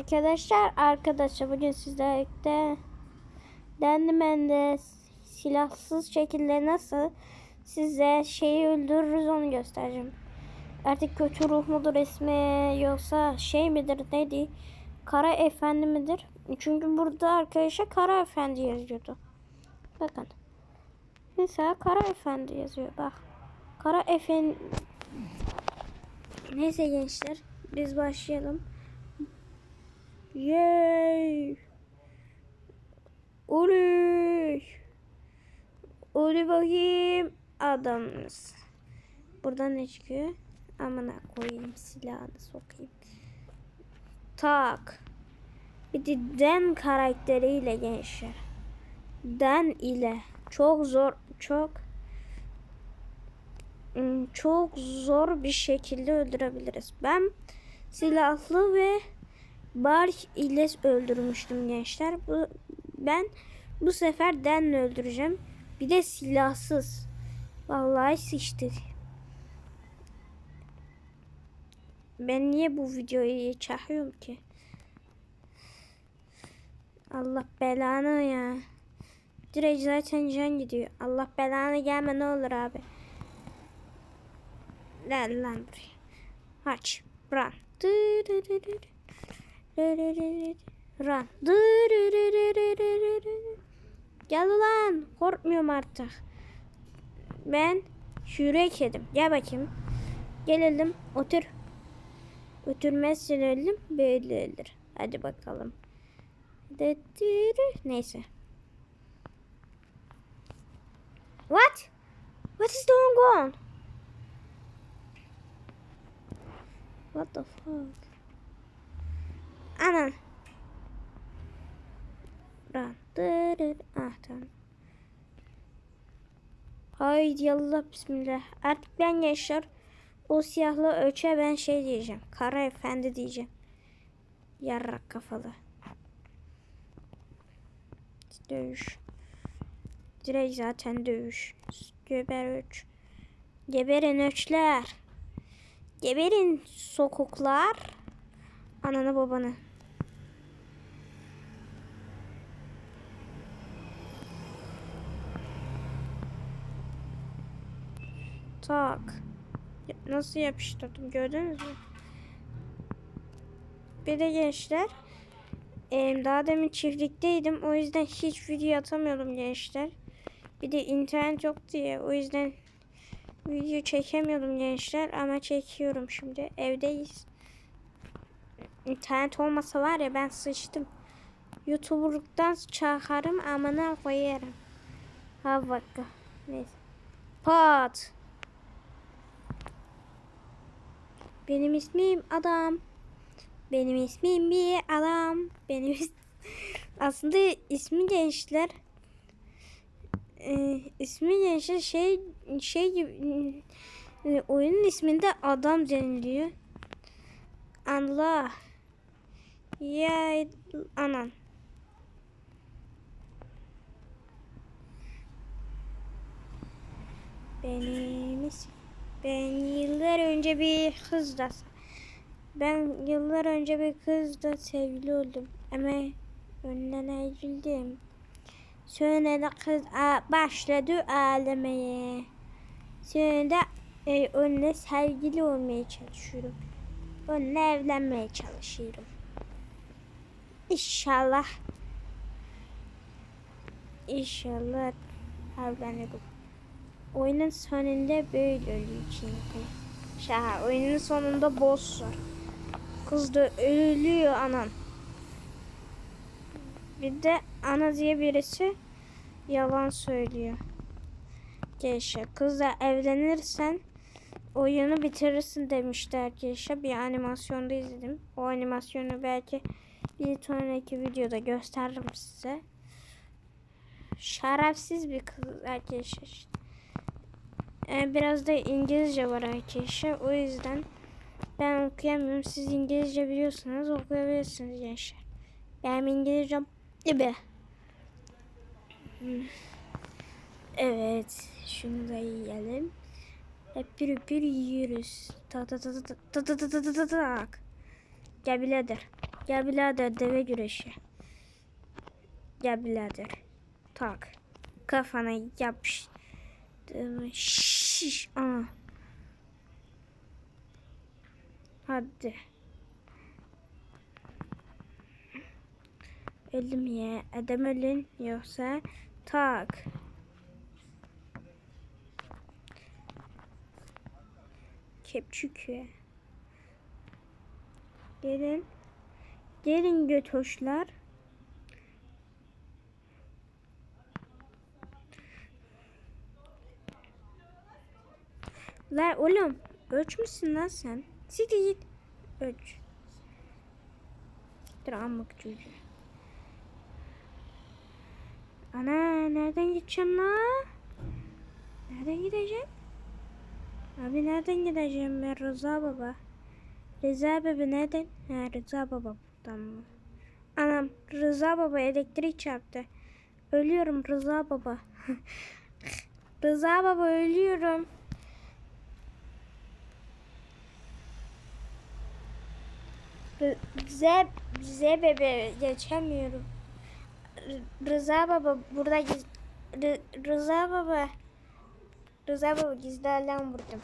Arkadaşlar arkadaşlar bugün sizlerle Dendimen'de silahsız şekilde nasıl size şeyi öldürürüz onu göstereceğim. Artık kötü ruh mudur ismi yoksa şey midir neydi? Kara Efendi midir? Çünkü burada arkadaşlar Kara Efendi yazıyordu. Bakın. Mesela Kara Efendi yazıyor bak. Kara Efendi Neyse gençler biz başlayalım. Yay! Oley! Oley bakayım adamız. Buradan ne çıkıyor? Amına koyayım silahını sokayım. Tak. Bir de Den karakteriyle gençler. Den ile çok zor çok ım, çok zor bir şekilde öldürebiliriz. Ben silahlı ve Bark ile öldürmüştüm gençler. Bu ben bu sefer Den'le öldüreceğim. Bir de silahsız. Vallahi sıçtı. Ben niye bu videoyu çekiyorum ki? Allah belanı ya. Direkt zaten can gidiyor. Allah belanı gelme ne olur abi. Lan lan buraya. Aç. Dı dı. Run. Gel lan. Korkmuyorum artık. Ben yürek yedim. Gel bakayım. Gelelim. Otur. Oturmazsın öldüm. Böyle öldür. Hadi bakalım. Neyse. What? What is going on? What the fuck? Dırır. Ah tamam. Haydi yallah bismillah. Artık ben gençler o siyahlı ölçe ben şey diyeceğim. Kara efendi diyeceğim. Yarrak kafalı. Dövüş. Direkt zaten dövüş. Geber öç. Geberin öçler. Geberin sokuklar. Ananı babanı. Tak. Nasıl yapıştırdım gördünüz mü? Bir de gençler. daha demin çiftlikteydim. O yüzden hiç video atamıyordum gençler. Bir de internet yok diye. O yüzden video çekemiyordum gençler. Ama çekiyorum şimdi. Evdeyiz. İnternet olmasa var ya ben sıçtım. YouTuber'lıktan çakarım amına koyarım. Ha bak. Neyse. Pat. Benim ismim adam. Benim ismim bir adam. Benim is- aslında ismi gençler. Ee, ismi gençler şey şey gibi e, oyunun isminde adam deniliyor. Allah. Ya anan. Benim is- ben yıllar önce bir kızla ben yıllar önce bir kızla sevgili oldum ama önden ayrıldım. Sonra da kız başladı ağlamaya. Sonra da e, onunla sevgili olmaya çalışıyorum. Onunla evlenmeye çalışıyorum. İnşallah. İnşallah evlenirim. Oyunun sonunda böyle oluyor çünkü. Şaha oyunun sonunda boss var. Kız da ölüyor anan. Bir de ana diye birisi yalan söylüyor. Geşe kızla evlenirsen oyunu bitirirsin demişti arkadaşlar. Bir animasyonda izledim. O animasyonu belki bir sonraki videoda gösteririm size. Şerefsiz bir kız arkadaşlar. işte. Ee, biraz da İngilizce var arkadaşlar. O yüzden ben okuyamıyorum. Siz İngilizce biliyorsanız okuyabilirsiniz gençler. Benim İngilizcem gibi. Hmm. Evet. Şunu da yiyelim. Hep bir bir yiyoruz. Ta ta ta ta ta ta ta ta ta ta ta. Gel birader. Gel birader deve güreşi. Gel birader. Tak. Kafana yapış. Şiş. Ana. Hadi. Öldüm ya. Adam ölün yoksa tak. Kepçük. Gelin. Gelin götoşlar. La oğlum ölçmüşsün lan sen. Siktir git. Ölç. Siktir amık çocuğu. Ana nereden gideceğim la? Nereden gideceğim? Abi nereden gideceğim ben Rıza baba? Rıza baba nereden? Ha Rıza baba buradan mı? Anam Rıza baba elektrik çarptı. Ölüyorum Rıza baba. Rıza baba ölüyorum. Z, Z bebe geçemiyorum. Rıza baba burada giz... Rıza baba. Rıza baba gizli alarm vurdum.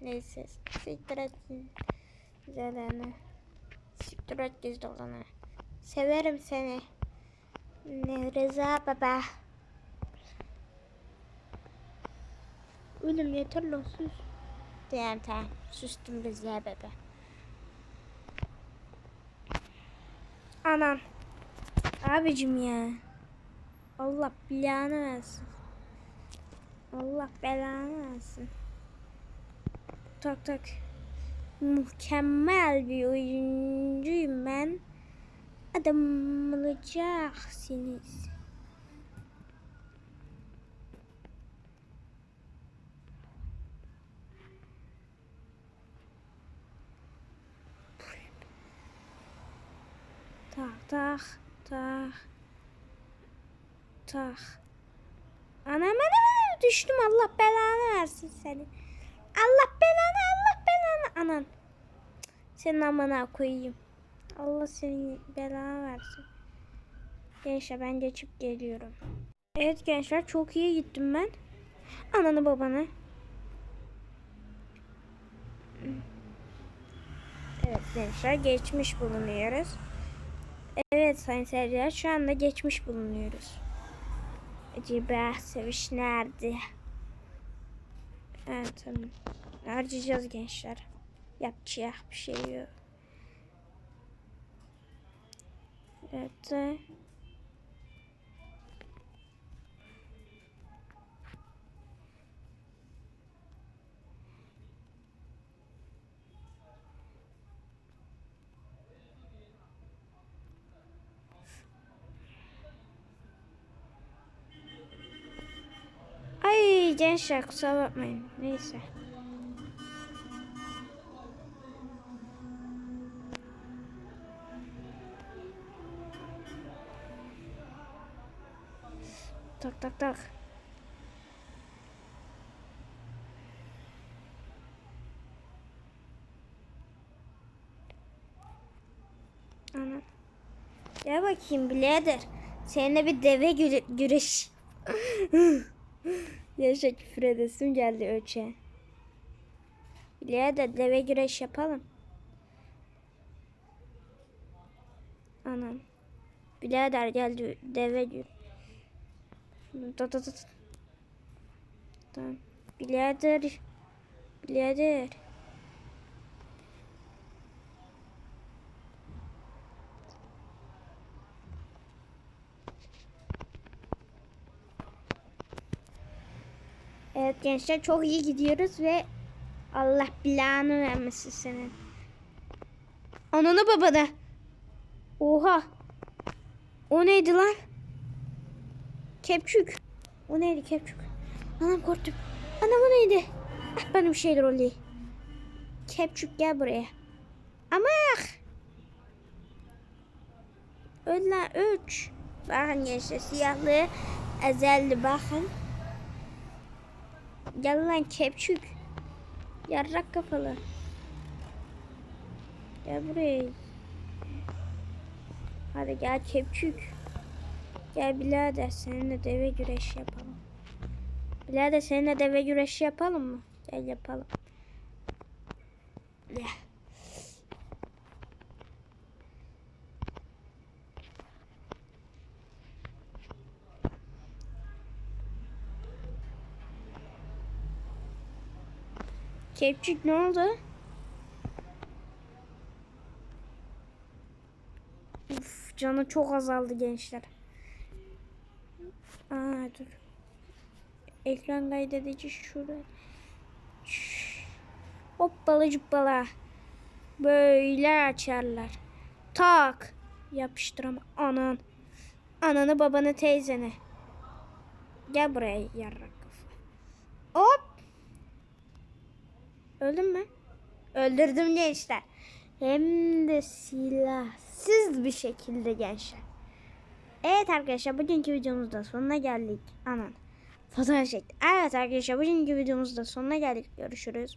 Neyse siktir et gizlerini. Siktir et gizli olanı. Severim seni. Ne Rıza baba. Oğlum yeter lan sus. Tamam tamam sustum Rıza baba. Anam. Abicim ya. Allah belanı versin. Allah belanı versin. Tak tak. Mükemmel bir oyuncuyum ben. Adam olacaksınız. Tak tak tak. Tak. Anam anam düştüm Allah belanı versin seni. Allah belanı Allah belanı anan. Senin amına koyayım. Allah senin belanı versin. Gençler ben geçip geliyorum. Evet gençler çok iyi gittim ben. Ananı babanı. Evet gençler geçmiş bulunuyoruz. Evet sayın seyirciler şu anda geçmiş bulunuyoruz. Acaba seviş nerede? Evet tamam. Harcayacağız gençler. Yapacak bir şey yok. Evet. Gençler kusura bakmayın. Neyse. Tak tak tak. Ana. Gel bakayım birader. Seninle bir deve güre güreş. Yaşa küfür edesim geldi ölçe. Birader deve güreş yapalım. Anam. Birader geldi deve güreş. Da da da. Tamam. Birader. Birader. Evet gençler çok iyi gidiyoruz ve Allah belanı vermesin senin. Ananı babada. Oha. O neydi lan? Kepçük. O neydi kepçük? Anam korktum. Anam o neydi? Ah benim şeyler oluyor. Kepçük gel buraya. Amak. Öl lan üç. Bakın gençler siyahlı ezelli bakın. Gel lan kepçük. Yarrak kafalı. Gel buraya. Hadi gel kepçük. Gel birader seninle deve güreşi yapalım. Birader seninle deve güreşi yapalım mı? Gel yapalım. Gel. Kepçük ne oldu? Uf, canı çok azaldı gençler. Aa dur. Ekran kaydedici şurada. Hoppala cuppala. Böyle açarlar. Tak. Yapıştırama. Anan. Ananı babanı teyzeni. Gel buraya yarrak. Hop. Öldün mü? Öldürdüm gençler. Hem de silahsız bir şekilde gençler. Evet arkadaşlar bugünkü videomuzda sonuna geldik. Anan. Fotoğraf çekti. Evet arkadaşlar bugünkü videomuzda sonuna geldik. Görüşürüz.